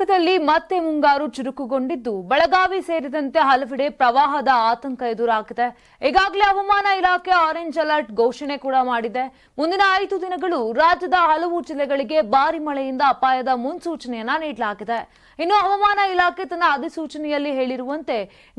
ಕರ್ನಾಟಕದಲ್ಲಿ ಮತ್ತೆ ಮುಂಗಾರು ಚುರುಕುಗೊಂಡಿದ್ದು, ಬೆಳಗಾವಿ ಸೇರಿದಂತೆ ಹಲವೆಡೆ ಪ್ರವಾಹದ ಆತಂಕ ಎದುರಾಗಿದೆ. ಈಗಾಗಲೇ ಹವಾಮಾನ ಇಲಾಖೆ ಆರೆಂಜ್ ಅಲರ್ಟ್ ಘೋಷಣೆ ಕೂಡ ಮಾಡಿದೆ. ಮುಂದಿನ ಐದು ದಿನಗಳು ರಾಜ್ಯದ ಹಲವು ಜಿಲ್ಲೆಗಳಿಗೆ ಭಾರಿ ಮಳೆಯಿಂದ ಅಪಾಯದ ಮುನ್ಸೂಚನೆಯನ್ನ ನೀಡಲಾಗಿದೆ. ಇನ್ನು ಹವಾಮಾನ ಇಲಾಖೆ ತನ್ನ ಅಧಿಸೂಚನೆಯಲ್ಲಿ ಹೇಳಿರುವಂತೆ,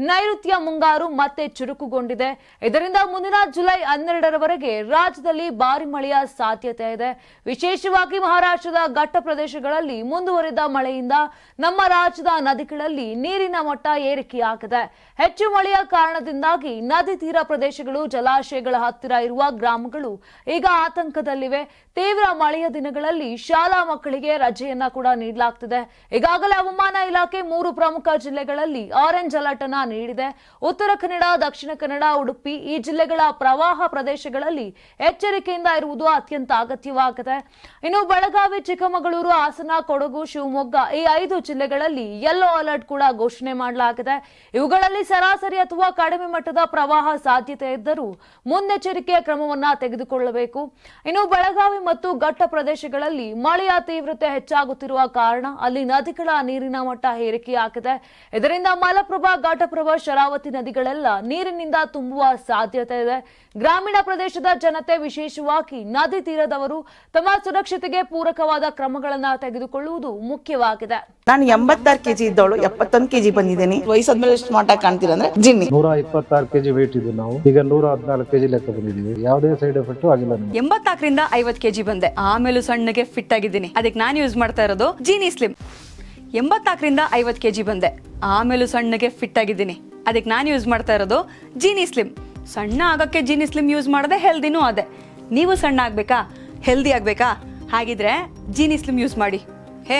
ನೈಋತ್ಯ ಮುಂಗಾರು ಮತ್ತೆ ಚುರುಕುಗೊಂಡಿದೆ. ಇದರಿಂದ ಮುಂದಿನ ಜುಲೈ ಹನ್ನೆರಡರವರೆಗೆ ರಾಜ್ಯದಲ್ಲಿ ಭಾರಿ ಮಳೆಯ ಸಾಧ್ಯತೆ ಇದೆ. ವಿಶೇಷವಾಗಿ ಮಹಾರಾಷ್ಟ್ರದ ಘಟ್ಟ ಪ್ರದೇಶಗಳಲ್ಲಿ ಮುಂದುವರಿದ ಮಳೆಯಿಂದ ನಮ್ಮ ರಾಜ್ಯದ ನದಿಗಳಲ್ಲಿ ನೀರಿನ ಮಟ್ಟ ಏರಿಕೆಯಾಗಿದೆ. ಹೆಚ್ಚು ಮಳೆಯ ಕಾರಣದಿಂದಾಗಿ ನದಿ ತೀರ ಪ್ರದೇಶಗಳು, ಜಲಾಶಯಗಳ ಹತ್ತಿರ ಇರುವ ಗ್ರಾಮಗಳು ಈಗ ಆತಂಕದಲ್ಲಿವೆ. ತೀವ್ರ ಮಳೆಯ ದಿನಗಳಲ್ಲಿ ಶಾಲಾ ಮಕ್ಕಳಿಗೆ ರಜೆಯನ್ನ ಕೂಡ ನೀಡಲಾಗ್ತಿದೆ. ಈಗಾಗಲೇ ಹವಾಮಾನ ಇಲಾಖೆ ಮೂರು ಪ್ರಮುಖ ಜಿಲ್ಲೆಗಳಲ್ಲಿ ಆರೆಂಜ್ ಅಲರ್ಟ್ ಅನ್ನ ನೀಡಿದೆ. ಉತ್ತರ ಕನ್ನಡ, ದಕ್ಷಿಣ ಕನ್ನಡ, ಉಡುಪಿ ಈ ಜಿಲ್ಲೆಗಳ ಪ್ರವಾಹ ಪ್ರದೇಶಗಳಲ್ಲಿ ಎಚ್ಚರಿಕೆಯಿಂದ ಇರುವುದು ಅತ್ಯಂತ ಅಗತ್ಯವಾಗಿದೆ. ಇನ್ನು ಬೆಳಗಾವಿ, ಚಿಕ್ಕಮಗಳೂರು, ಹಾಸನ, ಕೊಡಗು, ಶಿವಮೊಗ್ಗ ಈ ಐದು ಜಿಲ್ಲೆಗಳಲ್ಲಿ ಯೆಲ್ಲೋ ಅಲರ್ಟ್ ಕೂಡ ಘೋಷಣೆ ಮಾಡಲಾಗಿದೆ. ಇವುಗಳಲ್ಲಿ ಸರಾಸರಿ ಅಥವಾ ಕಡಿಮೆ ಮಟ್ಟದ ಪ್ರವಾಹ ಸಾಧ್ಯತೆ ಇದ್ದರೂ ಮುನ್ನೆಚ್ಚರಿಕೆಯ ಕ್ರಮವನ್ನು ತೆಗೆದುಕೊಳ್ಳಬೇಕು. ಇನ್ನು ಬೆಳಗಾವಿ ಮತ್ತು ಘಟ್ಟ ಪ್ರದೇಶಗಳಲ್ಲಿ ಮಳೆಯ ತೀವ್ರತೆ ಹೆಚ್ಚಾಗುತ್ತಿರುವ ಕಾರಣ ಅಲ್ಲಿ ನದಿಗಳ ನೀರಿನ ಮಟ್ಟ ಏರಿಕೆಯಾಗಿದೆ ಇದರಿಂದ ಮಲಪ್ರಭಾ ಘಟಪ್ರಭಾ ಶರಾವತಿ ನದಿಗಳೆಲ್ಲ ನೀರಿನಿಂದ ತುಂಬುವ ಸಾಧ್ಯತೆ ಇದೆ. ಗ್ರಾಮೀಣ ಪ್ರದೇಶದ ಜನತೆ ವಿಶೇಷವಾಗಿ ನದಿ ತೀರದವರು ತಮ್ಮ ಸುರಕ್ಷತೆಗೆ ಪೂರಕವಾದ ಕ್ರಮಗಳನ್ನು ತೆಗೆದುಕೊಳ್ಳುವುದು ಮುಖ್ಯವಾಗಿದೆ. ನಾನು ಎಂಬತ್ತಾರು ಕೆಜಿ ಇದ್ದವಳು ಎಪ್ಪತ್ತೊಂದು ಕೆಜಿ ಬಂದಿದ್ದೀನಿ. ವಯಸ್ಸಾದ್ಮೇಲೆ ಸ್ಮಾರ್ಟ್ ಆಗಿ ಕಾಣ್ತೀರ ಅಂದ್ರೆ ಜಿನ್ನಿ. ನೂರ ಇಪ್ಪತ್ತಾರು ಕೆಜಿ ವೇಟ್ ಇದ್ದು ನಾವು. ಈಗ ನೂರ ಹದಿನಾಲ್ಕು ಕೆಜಿ ಲೆಕ್ಕ ಬಂದಿದ್ದೀವಿ. ಯಾವುದೇ ಸೈಡ್ ಎಫೆಕ್ಟ್ ಆಗಿಲ್ಲ ನಮಗೆ. ಎಂಬತ್ನಾಲ್ಕರಿಂದ ಐವತ್ ಕೆಜಿ ಬಂದೆ. ಆಮೇಲೂ ಸಣ್ಣಗೆ ಫಿಟ್ ಆಗಿದ್ದೀನಿ. ಅದಕ್ಕೆ ನಾನು ಯೂಸ್ ಮಾಡ್ತಾ ಇರೋದು ಜೀನಿ ಸ್ಲಿಮ್ ಎಂಬತ್ನಾಲ್ಕರಿಂದ ಐವತ್ ಕೆಜಿ ಬಂದೆ. ಆಮೇಲೂ ಸಣ್ಣಗೆ ಫಿಟ್ ಆಗಿದ್ದೀನಿ. ಅದಕ್ಕೆ ನಾನು ಯೂಸ್ ಮಾಡ್ತಾ ಇರೋದು ಜೀನಿ ಸ್ಲಿಮ್ ಸಣ್ಣ ಆಗಕ್ಕೆ ಜೀನಿ ಸ್ಲಿಮ್ ಯೂಸ್ ಮಾಡದೆ ಹೆಲ್ದಿನೂ ಅದೇ. ನೀವು ಸಣ್ಣ ಆಗ್ಬೇಕಾ? ಹೆಲ್ದಿ ಆಗ್ಬೇಕಾ? ಹಾಗಿದ್ರೆ ಜೀನಿ ಸ್ಲಿಮ್ ಯೂಸ್ ಮಾಡಿ. ಹೇ